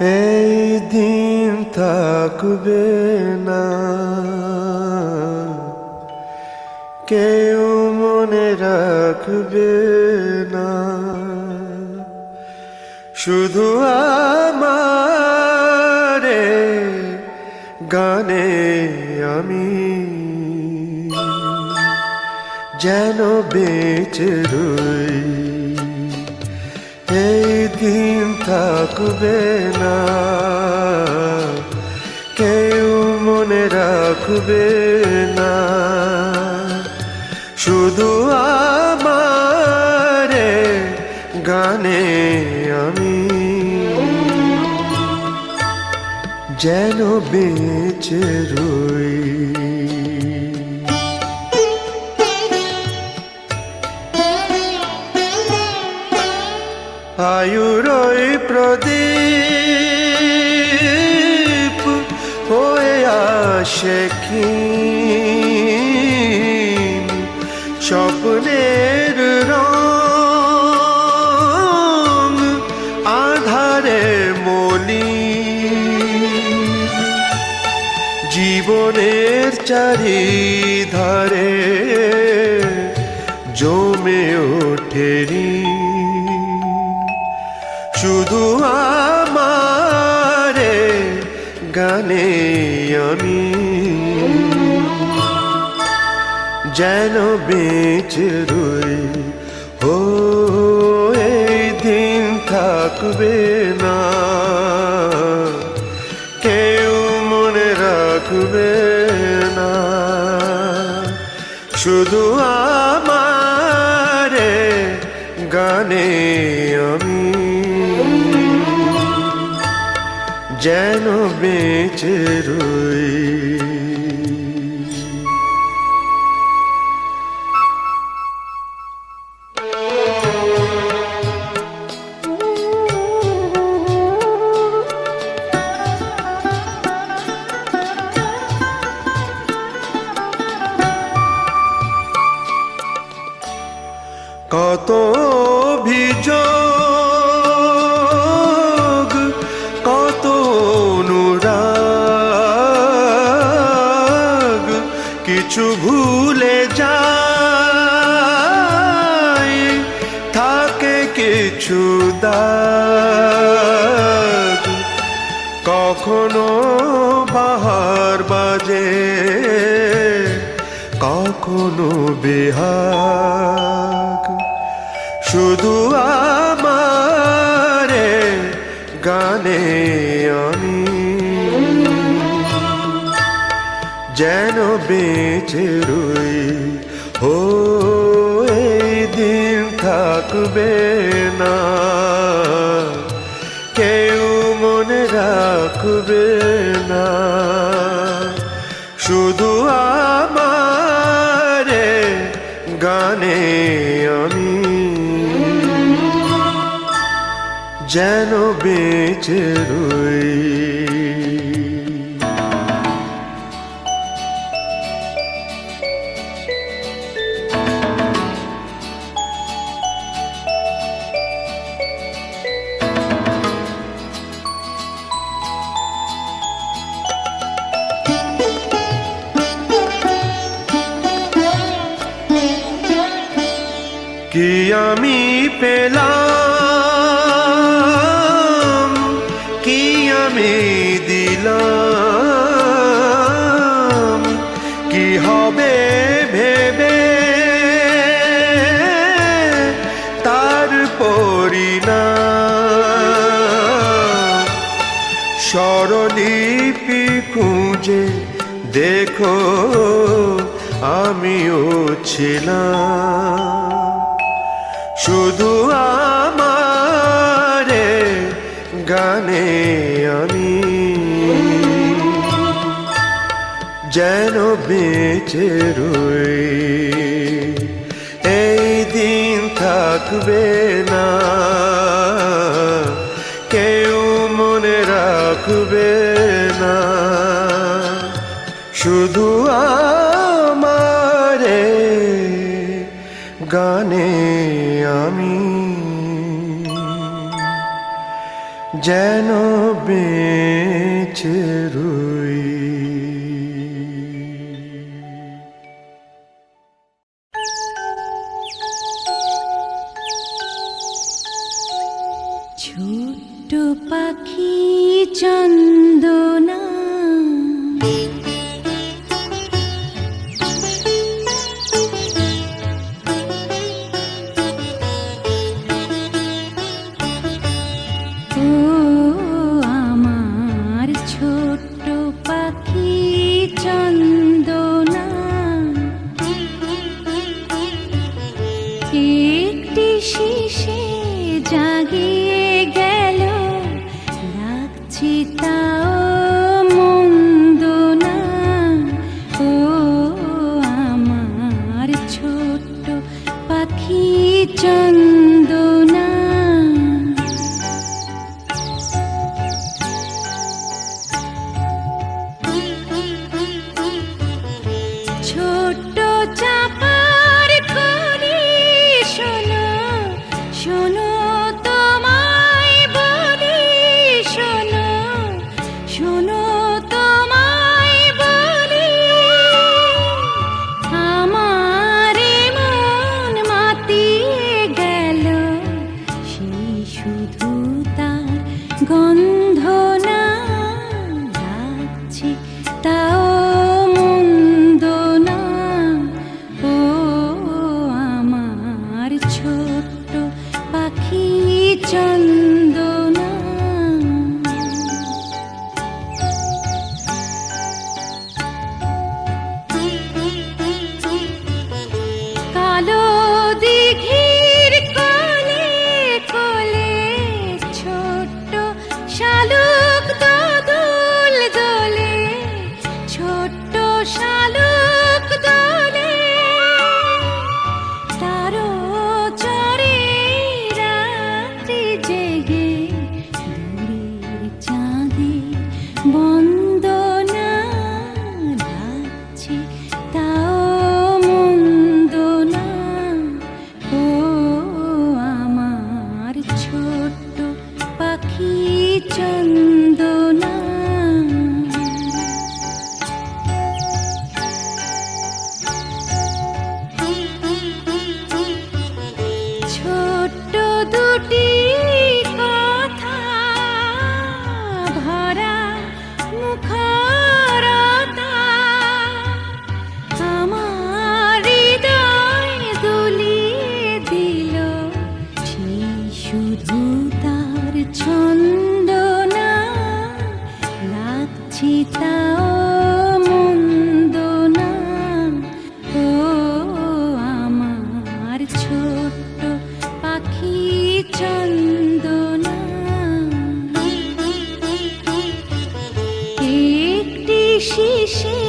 এই দিন থাকবে না। কেউ মনে রাখবে না। শুধু আমারে গানে আমি। যেন বেঁচে রই। এই দিন থাকবে না। কেউ মনে রাখবে না। শুধু আমারে গানে আমি। যেন বেঁচে রই আয়ুরই প্রদীপ হয়ে আসে কি স্বপ্নের রং আধারে মলি। জীবনের চারিধারে জমে গানে আমি। যেন বেঁচে রই ও এই দিন থাকবে না। কেউ মনে রাখবে না। শুধু আমারে গানে আমি। যেন বেঁচে রই। কিছু ভুলে যায় থাকে কিছু দাগ। কখনো বাহার বাজে কখনো বেহাগ। শুধু আমারে গানে যেন বেঁচে রই। ও এই দিন থাকবে না। কেউ মনে রাখবে না। শুধু আমারে গানে আমি। যেন বেঁচে রই। কি আমি পেলাম, কি আমি দিলাম, কি হবে ভেবে, তার পরিণাম। স্বরলিপি খুঁজে দেখো, আমিও ছিলাম। শুধু আমারে গানে আমি। যেন বেঁচে রই, এই দিন থাকবে না। কেউ মনে রাখবে না। শুধু আমারে গানে আমি যেন বেচে রু সে জাগিয়ে গে এসে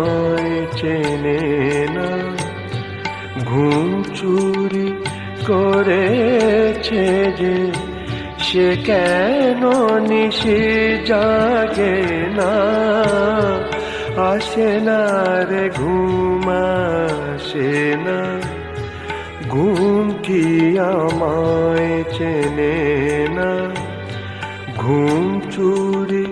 আমায় চেনে না। ঘুম চুরি করেছে যে সে কেন নিশে জাগে না। আসে না রে ঘুম, আসে না। ঘুম কি আমায় চেনে না? ঘুম চুরি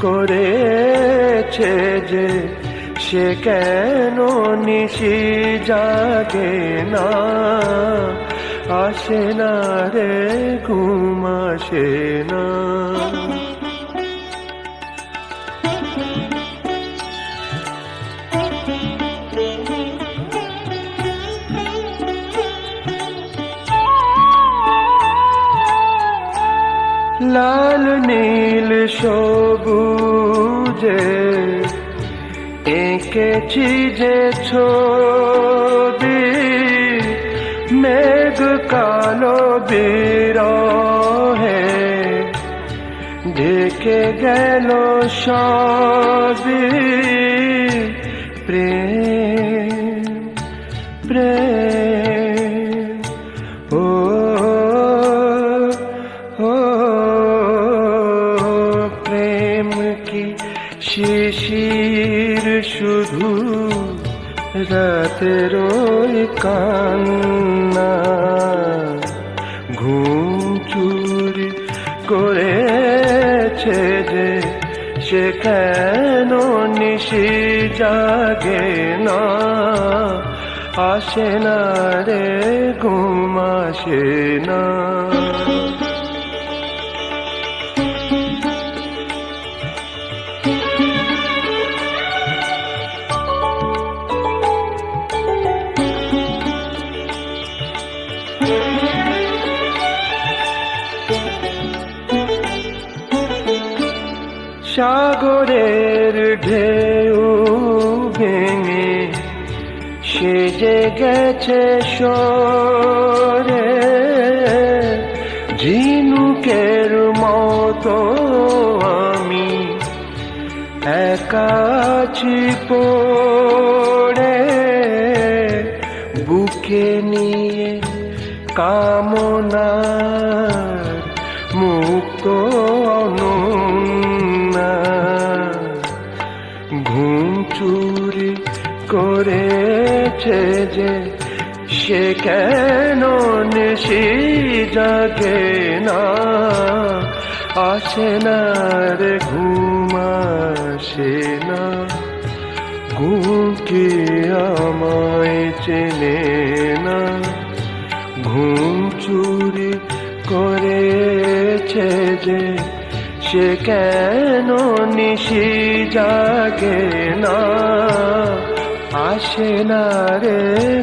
করেছে যে সে কেন নিশি জাগে না? আসে না রে ঘুম আসে না। লাল নীল শো দিয়েছি যে ছবি মেঘ কালো বিরহে ঢেকে গেল সবি প্রেম। আসে না সেজে গেছে সরে ঝিনুকের মতো আমি একাছি পড়ে, বুকে নিয়ে কামনার মুক্ত অনন্যা, ঘুম চুরি করেছে যে সে কেন নিশি জাগে না? আসে না রে ঘুম আসে না? ঘুম কি আমায় চেনে না? ঘুম চুরি করেছে যে সে কেন নিশি জাগে না? আসে না রে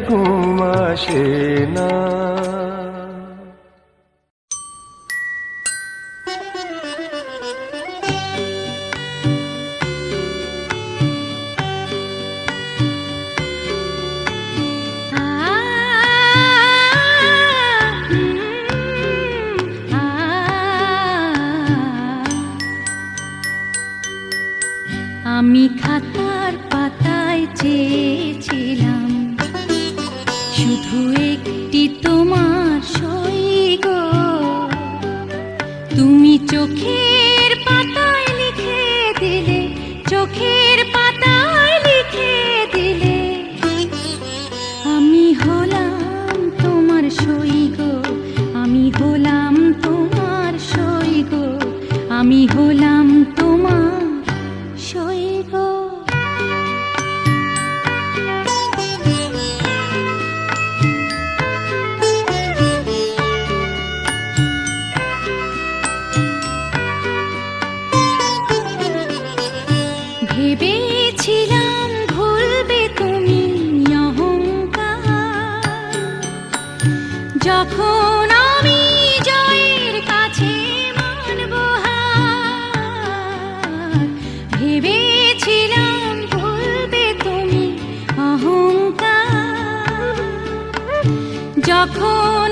ঘুম আসে না। ভেবেছিলাম ভুলবে তুমি অহংকার। যখন আমি জয়ের কাছে মানব ভেবেছিলাম ভুলবে তুমি অহংকার। যখন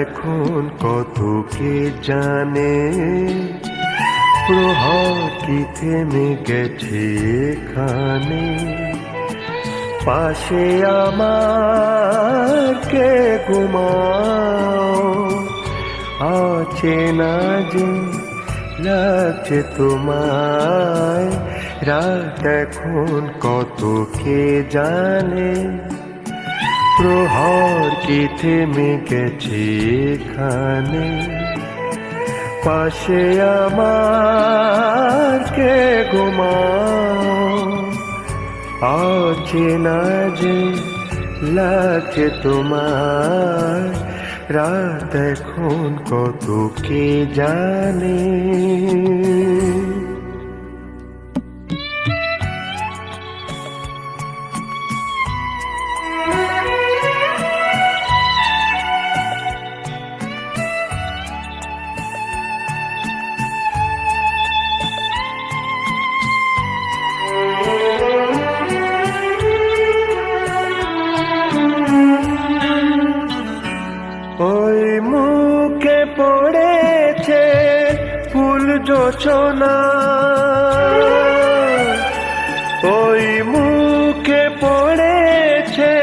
এখন কত কে জানে? প্রহর কি থেমে গেছে এখানে? পাশে আমার কে ঘুমাও? না যে লাগছে তোমায়? রাত এখন কত কে জানে? প্রহর কি থেমে গেছে এখানে পাশে আমার কে ঘুমাও আছে না যে লাগছে তোমার রাত এখন কত কে জানে? যোচনা ওই মুখে পড়েছে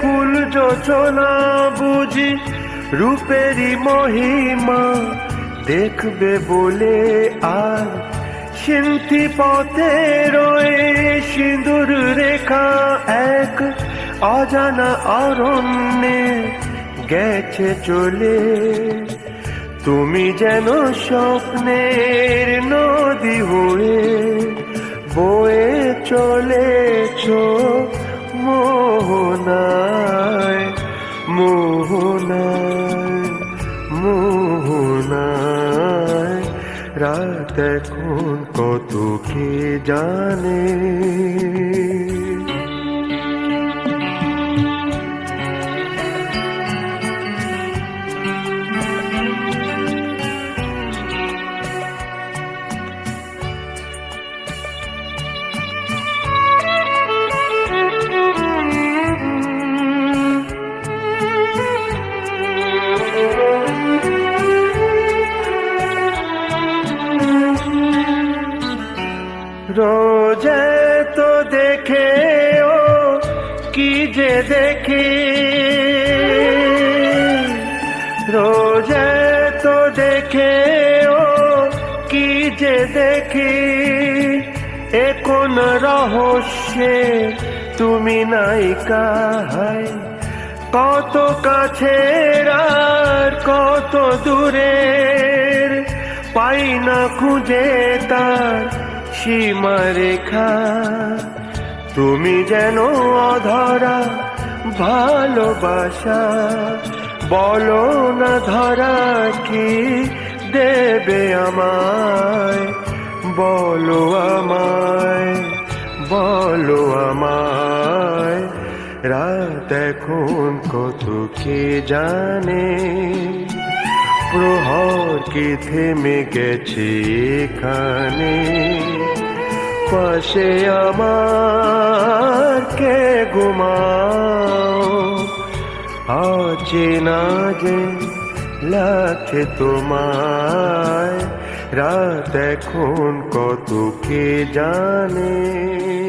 ফুল যোচনা বুঝি রূপেরই মহিমা। দেখবে বলে আর সিন্থি পথে রয়ে সিঁদুর রেখা এক অজানা অরণ্যে গেছে চলে। তুমি যেন স্বপ্নের নদী হয়ে বয়ে চলেছ মোহনায় মোহনায় মোহনায়। রাত এখন কত কে জানে? রোজ তো দেখে ও কি যে দেখি। রোজ তো দেখে ও কি যে দেখি। এ কোন রহস্যে তুমি নাই কাহাই। কত আর কত দূরের, পাই না খুঁজে তার সীমারেখা তুমি যেন অধরা ভালোবাসা। বলো না ধরা কি দেবে আমায়? বলো আমায় বলো আমায়। রাত এখন কত কে জানে? প্রহর কি থেমে গেছে এখানে? পাশে আমার কে ঘুমাও? না যে লাগছে তোমায়? রাত এখন কত কে জানে?